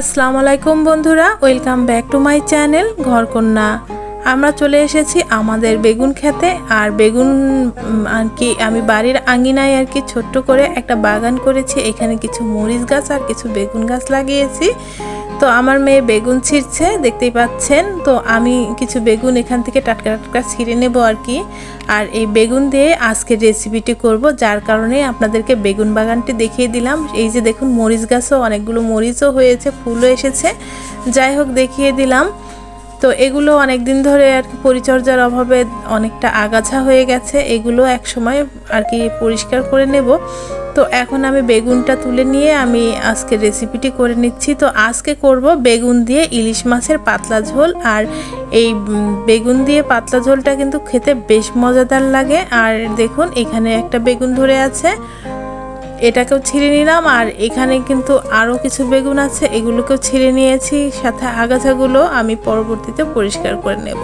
আসসালামু আলাইকুম বন্ধুরা, welcome back to my channel Ghorkonna. আমরা চলে এসেছি আমাদের বেগুন খেতে, আর বেগুন আর কি, আমি বাড়ির আঙিনায় আর কি ছোট্ট করে একটা বাগান করেছি, এখানে কিছু মরিচ গাছ আর কিছু বেগুন গাছ লাগিয়েছি। তো আমার মেয়ে বেগুন ছিঁড়ছে, দেখতেই পাচ্ছেন। তো আমি কিছু বেগুন এখান থেকে টাটকা টাটকা ছিঁড়ে নেব আর কি। আর এই বেগুন দিয়ে আজকের রেসিপিটি করব, যার কারণে আপনাদেরকে বেগুন বাগানটি দেখিয়ে দিলাম। এই যে দেখুন, মরিচ গাছও, অনেকগুলো মরিচও হয়েছে, ফুলও এসেছে। যাই হোক, দেখিয়ে দিলাম। তো এগুলো অনেক দিন ধরে আর কি পরিচর্যার অভাবে অনেকটা আগাছা হয়ে গেছে। এগুলো এক সময় আর কি পরিষ্কার করে নেব। তো এখন আমি বেগুনটা তুলে নিয়ে আমি আজকে রেসিপিটি করে নিচ্ছি। তো আজকে করব বেগুন দিয়ে ইলিশ মাছের পাতলা ঝোল আর এই বেগুন দিয়ে পাতলা ঝোলটা কিন্তু খেতে বেশ মজাদার লাগে। আর দেখুন, এখানে একটা বেগুন ধরে আছে। এটাকেও ছিঁড়ে নিলাম আর এখানে কিন্তু আরও কিছু বেগুন আছে। এগুলোকেও ছিঁড়ে নিয়েছি। সাথে আগাছাগুলো আমি পরবর্তীতে পরিষ্কার করে নেব।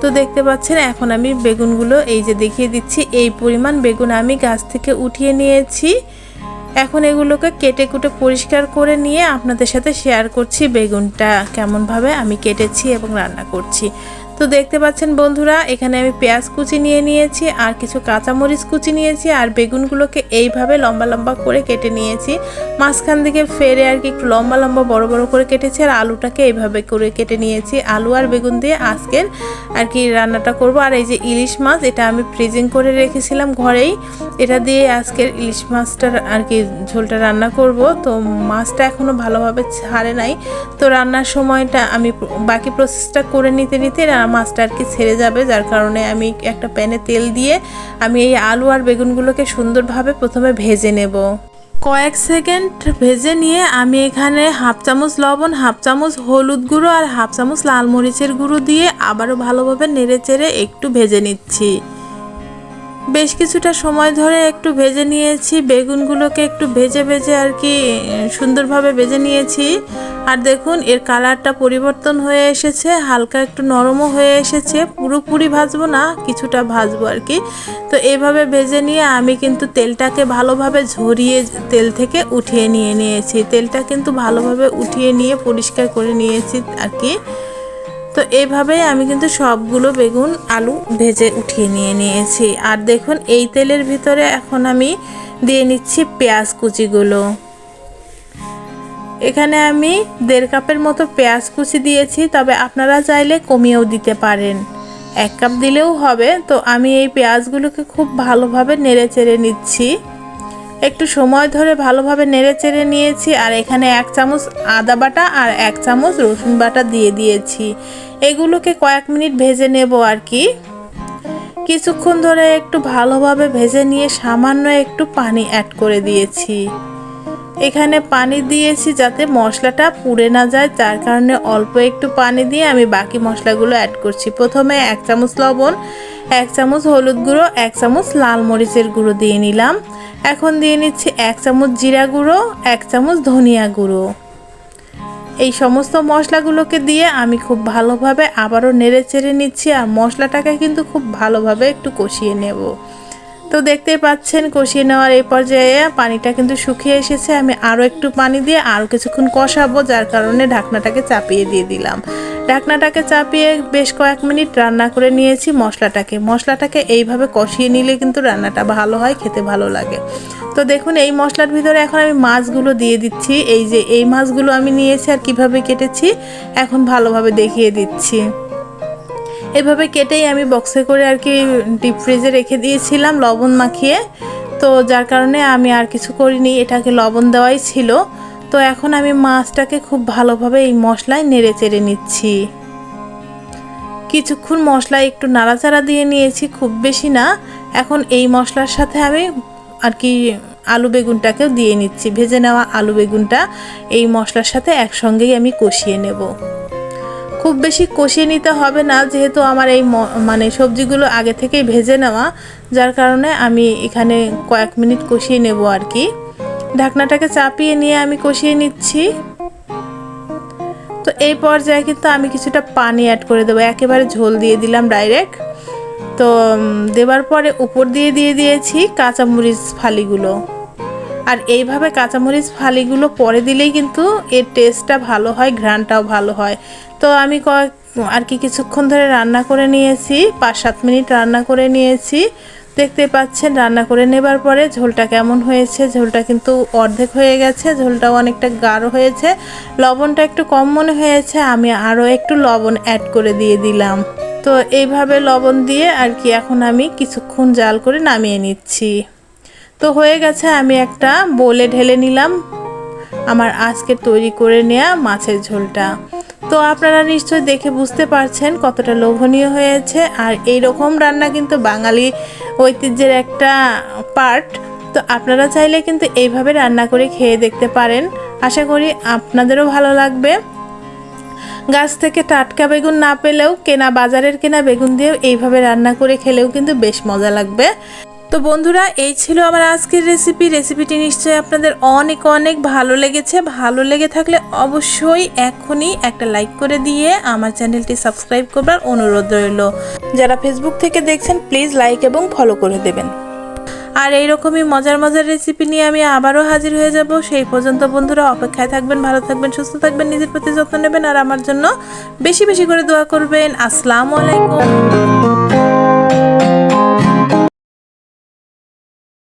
তো দেখতে পাচ্ছেন, এখন আমি বেগুনগুলো এই যে দেখিয়ে দিচ্ছি, এই পরিমাণ বেগুন আমি গাছ থেকে উঠিয়ে নিয়েছি। এখন এগুলোকে কেটে কুটে পরিষ্কার করে নিয়ে আপনাদের সাথে শেয়ার করছি বেগুনটা কেমনভাবে আমি কেটেছি এবং রান্না করছি। তো দেখতে পাচ্ছেন বন্ধুরা, এখানে আমি পেঁয়াজ কুচি নিয়ে নিয়েছি, আর কিছু কাঁচামরিচ কুচি নিয়েছি, আর বেগুনগুলোকে এইভাবে লম্বা লম্বা করে কেটে নিয়েছি। মাঝখান দিকে ফেরে আর কি একটু লম্বা লম্বা বড় বড় করে কেটেছি, আর আলুটাকে এইভাবে করে কেটে নিয়েছি। আলু আর বেগুন দিয়ে আজকের আর কি রান্নাটা করব। আর এই যে ইলিশ মাছ, এটা আমি ফ্রিজিং করে রেখেছিলাম ঘরেই। এটা দিয়ে আজকের ইলিশ মাছটার আর কি ঝোলটা রান্না করব। তো মাছটা এখনও ভালোভাবে ছাড়ে নাই। তো রান্নার সময়টা আমি বাকি প্রসেসটা করে নিতে নিতে মাছটা আর কি ছেড়ে যাবে, যার কারণে আমি একটা প্যানে তেল দিয়ে আমি এই আলু আর বেগুনগুলোকে সুন্দরভাবে প্রথমে ভেজে নেব। কয়েক সেকেন্ড ভেজে নিয়ে আমি এখানে হাফ চামচ লবণ, হাফ চামচ হলুদ গুঁড়ো আর হাফ চামচ লাল মরিচের গুঁড়ো দিয়ে আবারও ভালোভাবে নেড়ে চেড়ে একটু ভেজে নিচ্ছি। বেশ কিছুটা সময় ধরে একটু ভেজে নিয়েছি, বেগুনগুলোকে একটু ভেজে ভেজে আর কি সুন্দরভাবে ভেজে নিয়েছি। আর দেখুন, এর কালারটা পরিবর্তন হয়ে এসেছে, হালকা একটু নরমও হয়ে এসেছে, পুরোপুরি ভাজবো না, কিছুটা ভাজবো আর কি। তো এইভাবে ভেজে নিয়ে আমি কিন্তু তেলটাকে ভালোভাবে ঝরিয়ে তেল থেকে উঠিয়ে নিয়ে নিয়েছি। তেলটা কিন্তু ভালোভাবে উঠিয়ে নিয়ে পরিষ্কার করে নিয়েছি আর কি। তো এইভাবেই আমি কিন্তু সবগুলো বেগুন, আলু ভেজে উঠিয়ে নিয়ে নিয়েছি। আর দেখুন, এই তেলের ভিতরে এখন আমি দিয়ে নিচ্ছি পেঁয়াজ কুচিগুলো। এখানে আমি দেড় কাপের মতো পেঁয়াজ কুচি দিয়েছি, তবে আপনারা চাইলে কমিয়েও দিতে পারেন। এক কাপ দিলেও হবে, তো আমি এই পেঁয়াজগুলোকে খুব ভালোভাবে নেড়ে চেড়ে নিচ্ছি। একটু সময় ধরে ভালোভাবে নেড়ে চেড়ে নিয়েছি আর এখানে এক চামচ আদা বাটা আর এক চামচ রসুন বাটা দিয়ে দিয়েছি। এগুলোকে কয়েক মিনিট ভেজে নেব আর কি। কিছুক্ষণ ধরে একটু ভালোভাবে ভেজে নিয়ে সামান্য একটু পানি অ্যাড করে দিয়েছি। এখানে পানি দিয়েছি যাতে মশলাটা পুড়ে না যায়, যার কারণে অল্প একটু পানি দিয়ে আমি বাকি মশলাগুলো অ্যাড করছি। প্রথমে এক চামচ লবণ, এক চামচ হলুদ গুঁড়ো, এক চামচ লাল মরিচের গুঁড়ো দিয়ে নিলাম। এখন দিয়ে নিচ্ছি এক চামচ জিরা গুঁড়ো, এক চামচ ধনিয়া গুঁড়ো। এই সমস্ত মশলাগুলোকে দিয়ে আমি খুব ভালোভাবে আবারও নেড়ে চেড়ে নিচ্ছি আর মশলাটাকে কিন্তু খুব ভালোভাবে একটু কষিয়ে নেব। তো দেখতেই পাচ্ছেন, কষিয়ে নেওয়ার এই পর্যায়ে পানিটা কিন্তু শুকিয়ে এসেছে। আমি আরও একটু পানি দিয়ে আরও কিছুক্ষণ কষাবো, যার কারণে ঢাকনাটাকে চাপিয়ে দিয়ে দিলাম। ঢাকনাটাকে চাপিয়ে বেশ কয়েক মিনিট রান্না করে নিয়েছি মশলাটাকে। মশলাটাকে এইভাবে কষিয়ে নিলে কিন্তু রান্নাটা ভালো হয়, খেতে ভালো লাগে। তো দেখুন, এই মশলার ভিতরে এখন আমি মাছগুলো দিয়ে দিচ্ছি। এই যে, এই মাছগুলো আমি নিয়েছি আর কীভাবে কেটেছি, এখন ভালোভাবে দেখিয়ে দিচ্ছি। এভাবে কেটেই আমি বক্সে করে আর কি ডিপ ফ্রিজে রেখে দিয়েছিলাম লবণ মাখিয়ে। তো যার কারণে আমি আর কিছু করিনি, এটাকে লবণ দেওয়াই ছিল। তো এখন আমি মাছটাকে খুব ভালোভাবে এই মশলায় নেড়ে চেড়ে নিচ্ছি। কিছুক্ষণ মশলা একটু নাড়াচাড়া দিয়ে নিয়েছি, খুব বেশি না। এখন এই মশলার সাথে আমি আর কি আলু বেগুনটাকেও দিয়ে নিচ্ছি। ভেজে নেওয়া আলু বেগুনটা এই মশলার সাথে একসঙ্গেই আমি কষিয়ে নেব। খুব বেশি কষিয়ে নিতে হবে না, যেহেতু আমার এই মানে সবজিগুলো আগে থেকেই ভেজে নেওয়া। যার কারণে আমি এখানে কয়েক মিনিট কষিয়ে নেব আর কি। ঢাকনাটাকে চাপিয়ে নিয়ে আমি কষিয়ে নিচ্ছি। তো এই পর্যায়ে কিন্তু আমি কিছুটা পানি অ্যাড করে দেবো। একেবারে ঝোল দিয়ে দিলাম ডাইরেক্ট তো দেওয়ার পরে উপর দিয়ে দিয়ে দিয়েছি কাঁচামরিচ ফালিগুলো। আর এইভাবে কাঁচামরিচ ফালিগুলো পরে দিলেই কিন্তু এর টেস্টটা ভালো হয়, ঘ্রাণটাও ভালো হয়। তো আমি কয়েক, আর কি কিছুক্ষণ ধরে রান্না করে নিয়েছি পাঁচ সাত মিনিট রান্না করে নিয়েছি। দেখতে পাচ্ছেন, রান্না করে নেবার পরে ঝোলটা কেমন হয়েছে, ঝোলটা কিন্তু অর্ধেক হয়ে গেছে, ঝোলটাও অনেকটা গাঢ় হয়েছে। লবণটা একটু কম মনে হয়েছে, আমি আরও একটু লবণ অ্যাড করে দিয়ে দিলাম। তো এইভাবে লবণ দিয়ে আর কি এখন আমি কিছুক্ষণ জাল করে নামিয়ে নিচ্ছি। তো হয়ে গেছে, আমি একটা বলে ঢেলে নিলাম। আমার আজকে তৈরি করে নেওয়া মাছের ঝোলটা। তো আপনারা নিশ্চয়ই দেখে বুঝতে পারছেন কতটা লোভনীয় হয়েছে। আর এই রকম রান্না কিন্তু বাঙালি ঐতিহ্যের একটা পার্ট তো আপনারা চাইলে কিন্তু এইভাবে রান্না করে খেয়ে দেখতে পারেন। আশা করি আপনাদেরও ভালো লাগবে। গাছ থেকে টাটকা বেগুন না পেলেও কেনা বাজারের কেনা বেগুন দিয়েও এইভাবে রান্না করে খেলেও কিন্তু বেশ মজা লাগবে। তো বন্ধুরা, এই ছিল আমার আজকের রেসিপি রেসিপিটি নিশ্চয়ই আপনাদের অনেক অনেক ভালো লেগেছে। ভালো লেগে থাকলে অবশ্যই এখনই একটা লাইক করে দিয়ে আমার চ্যানেলটি সাবস্ক্রাইব করবার অনুরোধ রইল। যারা ফেসবুক থেকে দেখছেন প্লিজ লাইক এবং ফলো করে দেবেন। আর এইরকমই মজার মজার রেসিপি নিয়ে আমি আবারও হাজির হয়ে যাব। সেই পর্যন্ত বন্ধুরা অপেক্ষায় থাকবেন, ভালো থাকবেন, সুস্থ থাকবেন, নিজের প্রতি যত্ন নেবেন আর আমার জন্য বেশি বেশি করে দোয়া করবেন। আসসালামু আলাইকুম।